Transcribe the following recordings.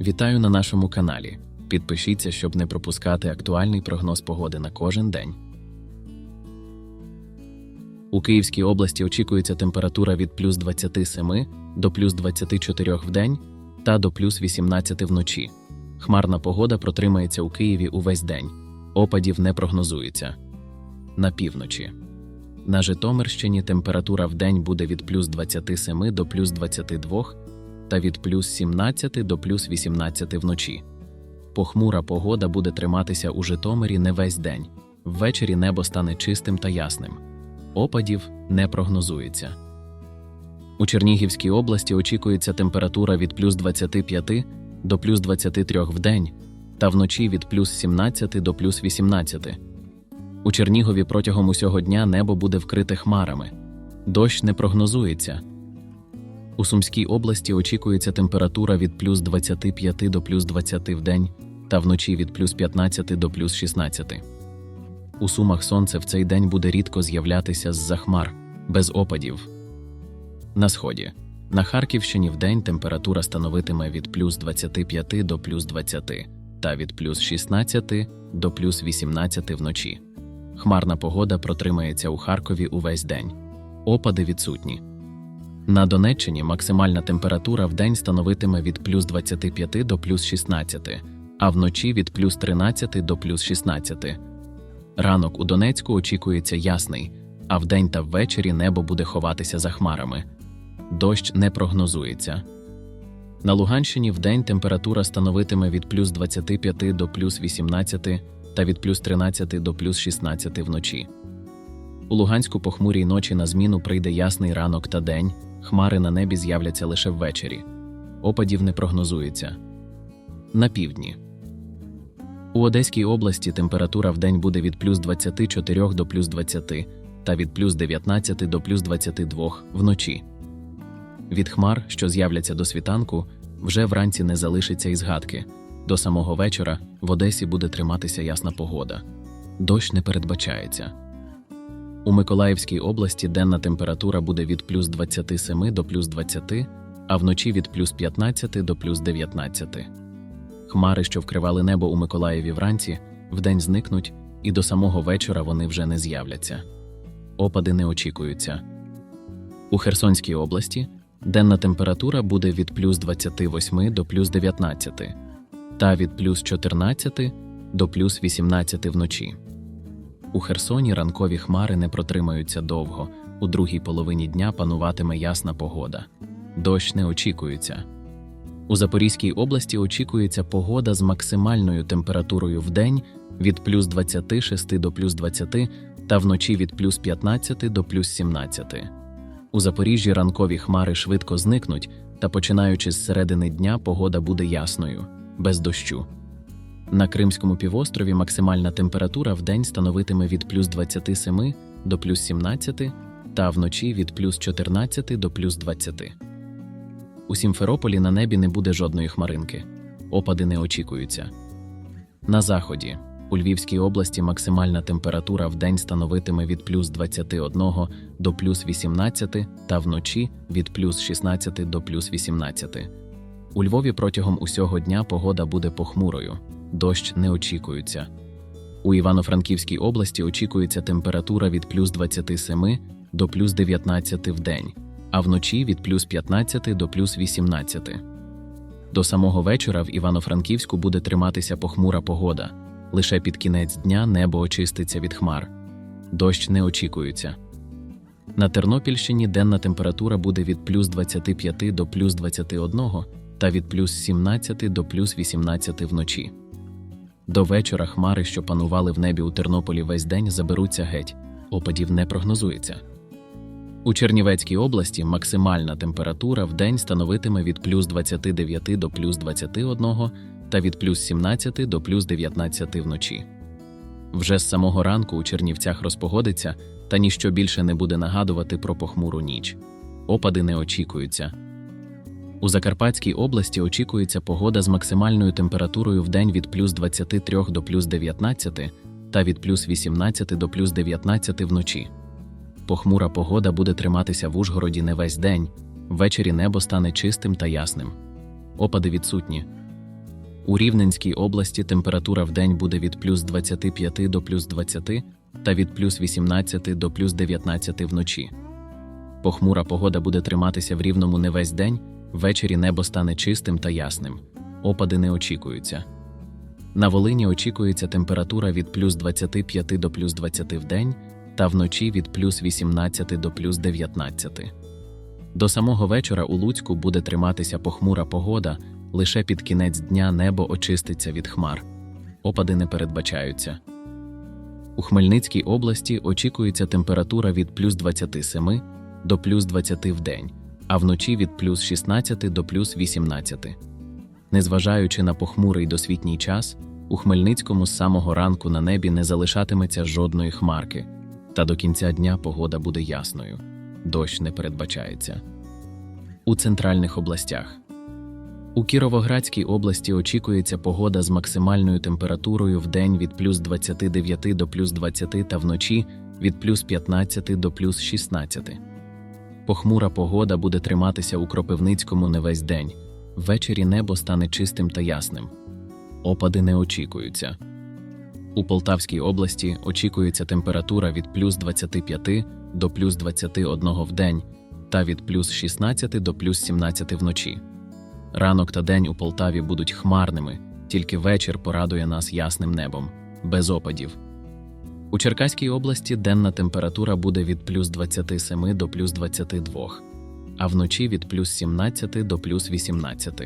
Вітаю на нашому каналі. Підпишіться, щоб не пропускати актуальний прогноз погоди на кожен день. У Київській області очікується температура від плюс 27 до плюс 24 в день та до плюс 18 вночі. Хмарна погода протримається у Києві увесь день. Опадів не прогнозується. На півночі. На Житомирщині температура в день буде від плюс 27 до плюс 22 та від плюс 17 до плюс 18 вночі. Похмура погода буде триматися у Житомирі не весь день. Ввечері небо стане чистим та ясним. Опадів не прогнозується. У Чернігівській області очікується температура від плюс 25 до плюс 23 в день та вночі від плюс 17 до плюс 18. У Чернігові протягом усього дня небо буде вкрите хмарами. Дощ не прогнозується. У Сумській області очікується температура від плюс 25 до плюс 20 в день та вночі від плюс 15 до плюс 16. У Сумах сонце в цей день буде рідко з'являтися з-за хмар, без опадів. На сході. На Харківщині вдень температура становитиме від плюс 25 до плюс 20 та від плюс 16 до плюс 18 вночі. Хмарна погода протримається у Харкові увесь день. Опади відсутні. На Донеччині максимальна температура в день становитиме від плюс 25 до плюс 16, а вночі від плюс 13 до плюс 16. Ранок у Донецьку очікується ясний, а вдень та ввечері небо буде ховатися за хмарами. Дощ не прогнозується. На Луганщині вдень температура становитиме від плюс 25 до плюс 18 та від плюс 13 до плюс 16 вночі. У Луганську похмурій ночі на зміну прийде ясний ранок та день, хмари на небі з'являться лише ввечері. Опадів не прогнозується. На півдні. У Одеській області температура в день буде від плюс 24 до плюс 20 та від плюс 19 до плюс 22 вночі. Від хмар, що з'являться до світанку, вже вранці не залишиться і згадки. До самого вечора в Одесі буде триматися ясна погода. Дощ не передбачається. У Миколаївській області денна температура буде від плюс 27 до плюс 20, а вночі від плюс 15 до плюс 19. Хмари, що вкривали небо у Миколаєві вранці, вдень зникнуть, і до самого вечора вони вже не з'являться. Опади не очікуються. У Херсонській області денна температура буде від плюс 28 до плюс 19, та від плюс 14 до плюс 18 вночі. У Херсоні ранкові хмари не протримаються довго, у другій половині дня пануватиме ясна погода. Дощ не очікується. У Запорізькій області очікується погода з максимальною температурою в день від плюс 26 до плюс 20 та вночі від плюс 15 до плюс 17. У Запоріжжі ранкові хмари швидко зникнуть, та починаючи з середини дня погода буде ясною, без дощу. На Кримському півострові максимальна температура в день становитиме від плюс 27 до плюс 17 та вночі від плюс 14 до плюс 20. У Сімферополі на небі не буде жодної хмаринки. Опади не очікуються. На заході у Львівській області максимальна температура в день становитиме від плюс 21 до плюс 18 та вночі від плюс 16 до плюс 18. У Львові протягом усього дня погода буде похмурою, дощ не очікується. У Івано-Франківській області очікується температура від плюс 27 до плюс 19 в день, а вночі від плюс 15 до плюс 18. До самого вечора в Івано-Франківську буде триматися похмура погода. Лише під кінець дня небо очиститься від хмар. Дощ не очікується. На Тернопільщині денна температура буде від плюс 25 до плюс 21 та від плюс 17 до плюс 18 вночі. До вечора хмари, що панували в небі у Тернополі весь день, заберуться геть, опадів не прогнозується. У Чернівецькій області максимальна температура в день становитиме від плюс 29 до плюс 21 та від плюс 17 до плюс 19 вночі. Вже з самого ранку у Чернівцях розпогодиться, та ніщо більше не буде нагадувати про похмуру ніч. Опади не очікуються. У Закарпатській області очікується погода з максимальною температурою в день від плюс 23 до плюс 19 та від плюс 18 до плюс 19 вночі. Похмура погода буде триматися в Ужгороді не весь день, ввечері небо стане чистим та ясним. Опади відсутні. У Рівненській області температура в день буде від плюс 25 до плюс 20 та від плюс 18 до плюс 19 вночі. Похмура погода буде триматися в рівному не весь день, ввечері небо стане чистим та ясним. Опади не очікуються. На Волині очікується температура від плюс 25 до плюс 20 в день та вночі від плюс 18 до плюс 19. До самого вечора у Луцьку буде триматися похмура погода, лише під кінець дня небо очиститься від хмар. Опади не передбачаються. У Хмельницькій області очікується температура від плюс 27 до плюс 20 в день, а вночі від плюс 16 до плюс 18. Незважаючи на похмурий досвітній час, у Хмельницькому з самого ранку на небі не залишатиметься жодної хмарки, та до кінця дня погода буде ясною. Дощ не передбачається. У центральних областях. У Кіровоградській області очікується погода з максимальною температурою в день від плюс 29 до плюс 20 та вночі від плюс 15 до плюс 16. Похмура погода буде триматися у Кропивницькому не весь день. Ввечері небо стане чистим та ясним. Опади не очікуються. У Полтавській області очікується температура від плюс 25 до плюс 21 в день та від плюс 16 до плюс 17 вночі. Ранок та день у Полтаві будуть хмарними, тільки вечір порадує нас ясним небом, без опадів. У Черкаській області денна температура буде від плюс 27 до плюс 22, а вночі від плюс 17 до плюс 18.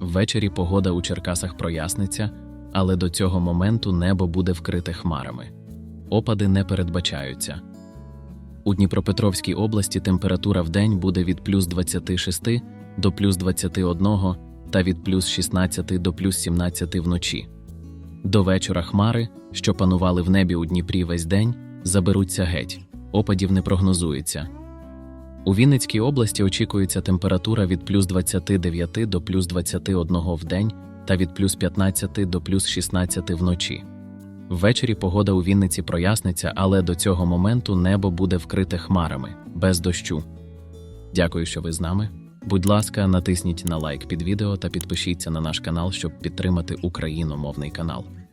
Ввечері погода у Черкасах проясниться, але до цього моменту небо буде вкрите хмарами. Опади не передбачаються. У Дніпропетровській області температура в день буде від плюс 26 до плюс 21 та від плюс 16 до плюс 17 вночі. До вечора хмари, що панували в небі у Дніпрі весь день, заберуться геть, опадів не прогнозується. У Вінницькій області очікується температура від плюс 29 до плюс 21 в день та від плюс 15 до плюс 16 вночі. Ввечері погода у Вінниці проясниться, але до цього моменту небо буде вкрите хмарами, без дощу. Дякую, що ви з нами. Будь ласка, натисніть на лайк під відео та підпишіться на наш канал, щоб підтримати україномовний канал.